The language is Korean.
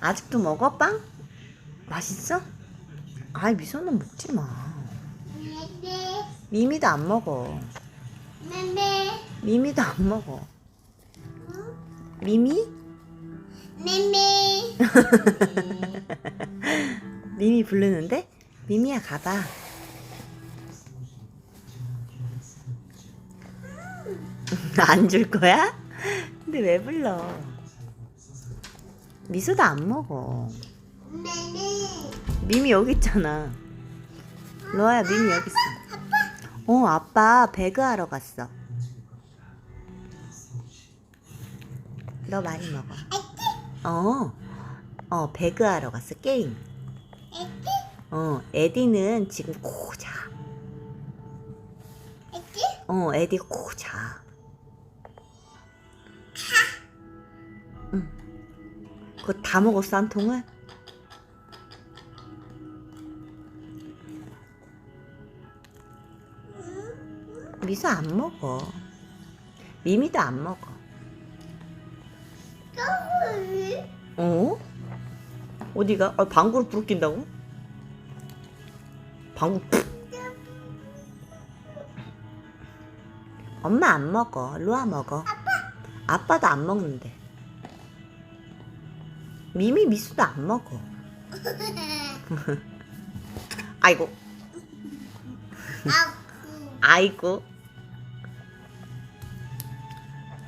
아직도 먹어 빵? 맛있어? 아이 미소는 먹지 마. 네. 미미도 안 먹어. 네. 미미도 안 먹어. 미미? 네. 미미 부르는데? 미미야 가봐. 안 줄 거야? 근데 왜 불러? 미소도 안 먹어. 네. 미미 여기 있잖아. 로아야 미미 여기 있어. 어 아빠 배그 하러 갔어. 너 많이 먹어. 어. 어 배그 하러 갔어 게임. 어 에디는 지금 코 자. 어 에디 코 자. 응. 그거 다 먹었어 한 통을? 미소 안 먹어. 미미도 안 먹어. 어? 어디가? 아, 방구로 부르낀다고? 방구 푹. 엄마 안 먹어. 루아 먹어. 아빠? 아빠도 안 먹는데. 미미 미수도 안 먹어. 아이고. 아이고.